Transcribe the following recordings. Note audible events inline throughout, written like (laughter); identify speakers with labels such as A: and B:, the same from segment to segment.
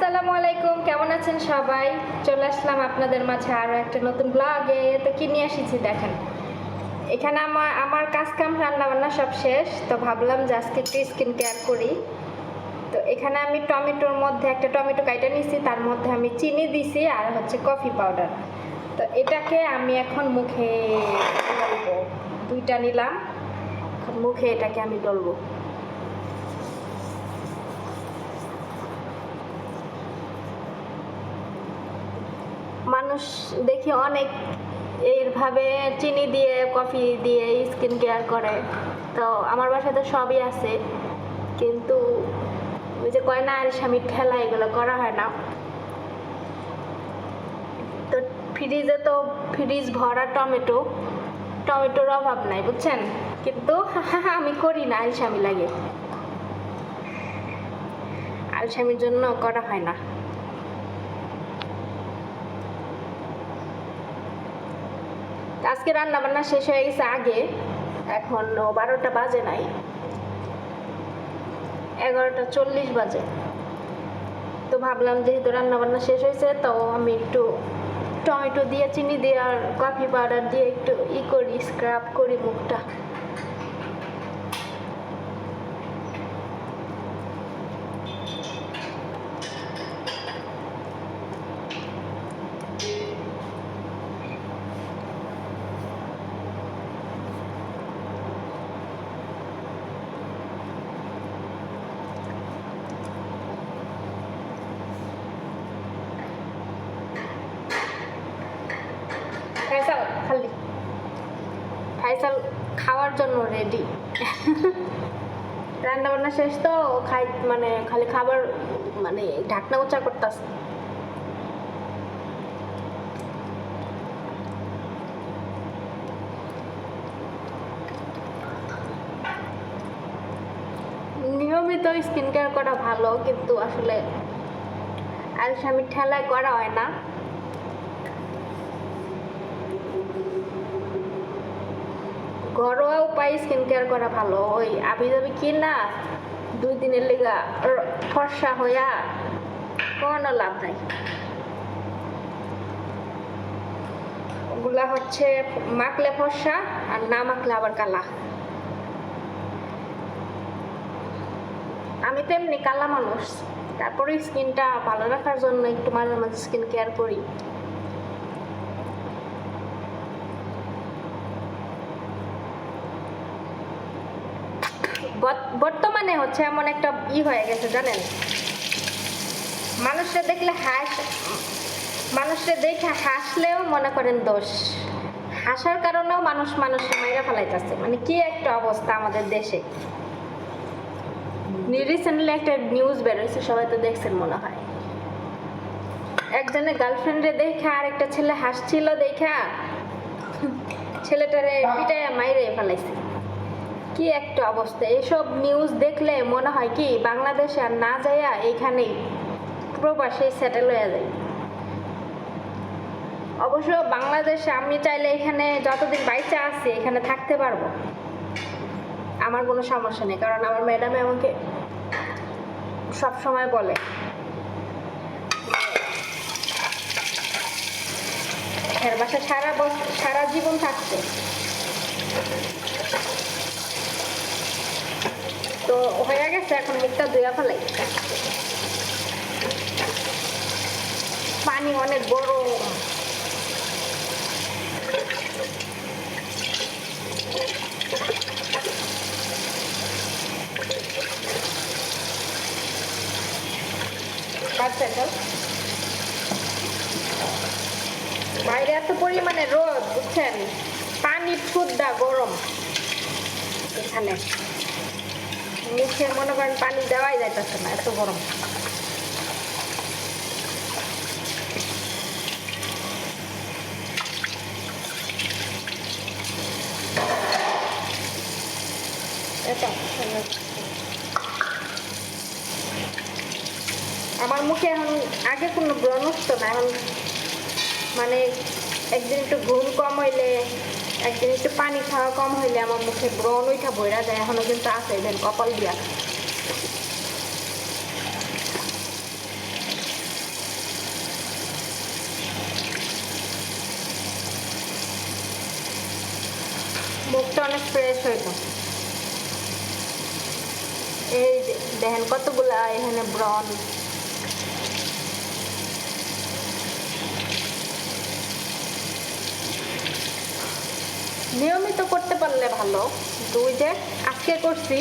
A: আসসালামু আলাইকুম, কেমন আছেন সবাই? চলে আসলাম আপনাদের মাঝে আরও একটা নতুন ব্লগে তো কি নিয়ে এসেছি দেখেন। এখানে আমার আমার কাজ কাম রান্না বান্না সব শেষ। তো ভাবলাম যে আজকে একটু স্কিন কেয়ার করি। তো এখানে আমি টমেটোর মধ্যে একটা টমেটো কাইটা নিয়েছি, তার মধ্যে আমি চিনি দিছি আর হচ্ছে কফি পাউডার তো এটাকে আমি এখন মুখে দুইটা নিলাম মুখে এটাকে আমি ডলবো। মানুষ দেখি অনেক এইভাবে চিনি দিয়ে, কফি দিয়ে, স্কিন কেয়ার করে। তো আমার বাসায় তো সবই আছে। কিন্তু ওই যে কয় না আর স্বামীর ঠেলা এগুলো করা হয় না। তো ফ্রিজে তো ফ্রিজ ভরা টমেটো। টমেটোর অভাব নাই, বুঝছেন? কিন্তু (laughs) আমি করি না আলসামি লাগে। আলসামির জন্য করা হয় না। আজকে রান্না বান্না শেষ হয়ে গেছে আগে। এখন বারোটা বাজে নাই। এগারোটা চল্লিশ বাজে। তো ভাবলাম যেহেতু রান্না বান্না শেষ হয়েছে, তো আমি একটু টমেটো দিয়ে, চিনি দিয়ে আর কফি পাউডার দিয়ে একটু ই করি স্ক্রাব করি মুখটা ফাইসাল খালি ফাইসাল খাওয়ার জন্য রেডি রান্না বান্না শেষ তো খাই মানে খালি খাবার মানে ঢাকনা উঁচা করতেছে। নিয়মিত স্কিন কেয়ার করা ভালো, কিন্তু আসলে আলসামির ঠেলায় করা হয় না ঘরোয়া উপায় স্কিন কেয়ার করা ভালো, ওই আবি যাবি কি না দুই দিনের লেগা ফর্সা হইয়া কোনো লাভ নাই। ওগুলা হচ্ছে মাখলে ফর্সা আর না মাখলে আবার কালা। আমি তো এমনি কালা মানুষ তারপরে স্কিনটা ভালো রাখার জন্য একটু মাঝে মাঝে স্কিন কেয়ার করি। বর্তমানে হচ্ছে এমন একটা ই হয়ে গেছে জানেন? মানুষরা দেখলে হাস মানুষরা দেখে হাসলেও মনে করেন দোষ। হাসার কারণেও মানুষ মানুষের মাইরা ফেলাইতেছে। মানে কি একটা অবস্থা আমাদের দেশে। রিসেন্টলি একটা নিউজ বেরোয়েছে সবাই তো দেখছেন মনে হয়। একজনের গার্লফ্রেন্ডে দেখা আর একটা ছেলে হাসছিল দেখা ছেলেটারে পিটায় মাইরে ফেলাইছে। কি একটা অবস্থা? এসব নিউজ দেখলে মনে হয় কি বাংলাদেশে আর না যাইয়া এইখানেই প্রবাসে সেটেল হয়ে যায়। অবশ্য বাংলাদেশে, আমি চাইলে এখানে যতদিন বাইচা আছি, এখানে থাকতে পারব। আমার কোনো সমস্যা নেই, কারণ আমার ম্যাডামে আমাকে সব সময় বলে বাসা সারা সারা জীবন থাকছে। তো হয়ে গেছে, এখন মুখটা ধুয়া ফেলাই। পানি অনেক গরম। আচ্ছা বাইরে এত পরিমাণে রোদ, বুঝছেন? পানি ফুদ্দা গরম এখানে। মুখে মনে করেন পানি দেওয়াই যাইতেছে না, এত গরম। আমার মুখে এখন আগে কোনো ব্রণ উঠতো না, এখন মানে একদিন একটু ঘুম কম হইলে একদিন একটু পানি খাওয়া কম হইলে আমার মুখে ব্রণ ওইটা বইরা যায় এখনও কিন্তু আছে, দেন কপাল দিয়া। মুখটা অনেক ফ্রেশ হইত এই দেখেন কতগুলা এখানে ব্রণ। নিয়মিত করতে পারলে ভালো দুই যে আজকে করছি,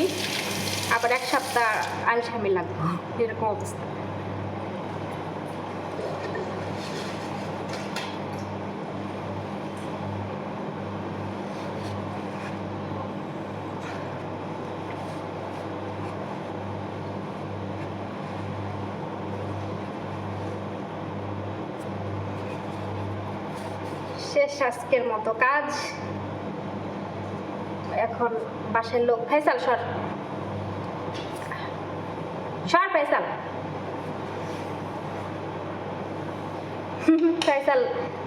A: আবার এক সপ্তাহ আলসামি লাগবে, এরকম অবস্থা। শেষ আজকের মতো কাজ। এখন বাসের লোক। ফেসাল সর। সর ফেসাল ফেসাল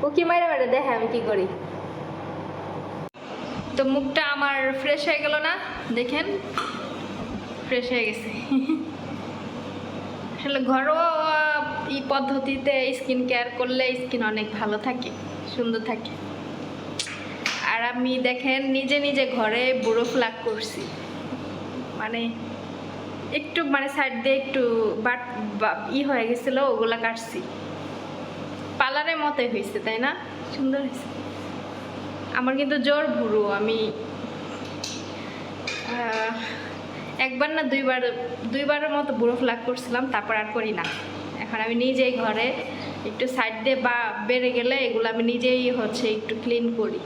A: উকি মারে মারে দেখে আমি কি করি। তো মুখটা আমার ফ্রেশ হয়ে গেল না? দেখেন ফ্রেশ হয়ে গেছে। আসলে ঘরোয়া এই পদ্ধতিতে স্কিন কেয়ার করলে স্কিন অনেক ভালো থাকে, সুন্দর থাকে। আমি দেখেন নিজে নিজে ঘরে বুড়ো ফ্লাগ করছি। মানে একটু মানে সাইড দিয়ে একটু বাট ই হয়ে গেছিল, ওগুলা কাটছি। পার্লারের মতে হয়েছে তাই না? সুন্দর হয়েছে আমার কিন্তু জোর বুড়ো, আমি একবার না দুইবার, দুইবারের মতো বুড়ো ফ্লাগ করছিলাম, তারপর আর করি না। এখন আমি নিজেই ঘরে একটু সাইড দিয়ে বা বেড়ে গেলে এগুলো আমি নিজেই হচ্ছে একটু ক্লিন করি।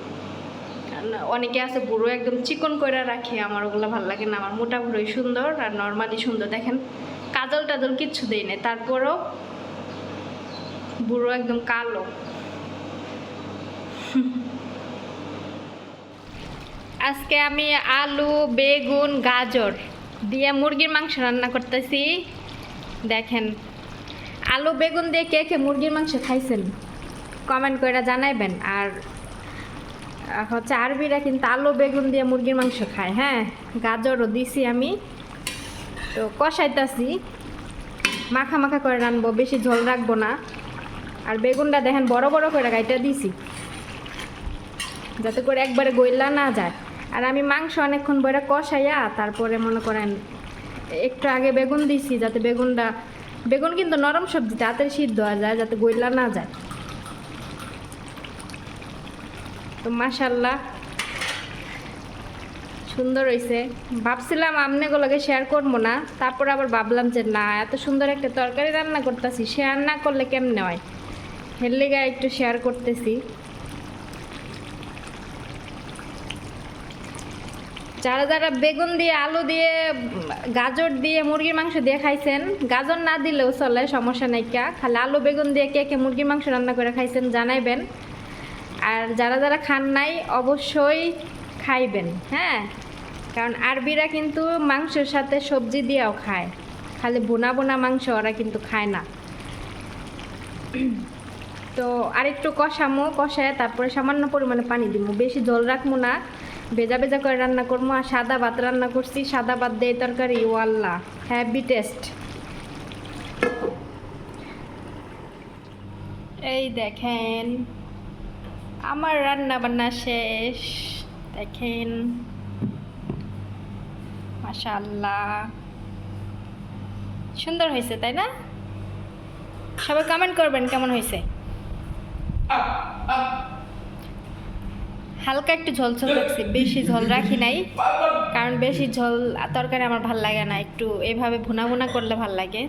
A: অনেকে আছে বুড়ো, একদম চিকন করে রাখে, আমার ওগুলো ভালো লাগে না। আমার মোটা বুড়োই সুন্দর আর নর্মালি সুন্দর। দেখেন, কাজল টাজল কিচ্ছু দেই না তারপরও বুড়ো একদম কালো। আজকে আমি আলু, বেগুন, গাজর দিয়ে মুরগির মাংস রান্না করতেছি। দেখেন, আলু, বেগুন দিয়ে কে কে মুরগির মাংস খাইছেন? কমেন্ট করে জানাইবেন। আর হচ্ছে আরবিরা কিন্তু আলু, বেগুন দিয়ে মুরগির মাংস খায় হ্যাঁ? গাজরও দিছি আমি। তো কষাইতাছি। মাখা মাখা করে রানবো, বেশি ঝোল রাখব না। আর বেগুনটা দেখেন বড় বড় করে গাইটা দিছি। যাতে করে একবারে গইলা না যায়। আর আমি মাংস অনেকক্ষণ বইরা কষাইয়া তারপরে মনে করেন একটু আগে বেগুন দিছি, যাতে বেগুনটা বেগুন কিন্তু নরম সবজি, তাড়াতাড়ি সিদ্ধ হয়ে যায়, যাতে গইলা না যায়। তো মাশাল্লাহ সুন্দর হয়েছে ভাবছিলাম আমনেগুলোকে শেয়ার করব না, তারপর আবার ভাবলাম যে না, এত সুন্দর একটা তরকারি রান্না করতেছি শেয়ার না করলে কেমনে হয়? হের লেগে একটু শেয়ার করতেছি। যারা যারা বেগুন দিয়ে, আলু দিয়ে, গাজর দিয়ে মুরগির মাংস দিয়ে খাইছেন, গাজর না দিলেও চলে, সমস্যা নাই কা। খালি আলু, বেগুন দিয়ে কে কে মুরগির মাংস রান্না করে খাইছেন জানাইবেন। আর যারা যারা খান নাই, অবশ্যই খাইবেন হ্যাঁ? কারণ আরবিরা কিন্তু মাংসের সাথে সবজি দিয়েও খায়। খালি বোনা বোনা মাংস ওরা কিন্তু খায় না। তো আরেকটু কষামো, কষায় তারপরে সামান্য পরিমাণে পানি দিব বেশি জল রাখব না। ভেজা ভেজা করে রান্না করব আর সাদা ভাত রান্না করছি। সাদা ভাত দিয়ে তরকারি, ওয়াল্লা। হ্যাভি টেস্ট এই দেখেন। আমার রান্না বান্না শেষ। দেখেন। মাশাল্লাহ সুন্দর হয়েছে, তাই না? সবাই কমেন্ট করবেন কেমন হয়েছে। হালকা একটু ঝোল ঝোল রাখছি বেশি ঝোল রাখি নাই, কারণ বেশি ঝোল তরকারি আমার ভালো লাগে না, একটু এভাবে ভুনা ভুনা করলে ভালো লাগে।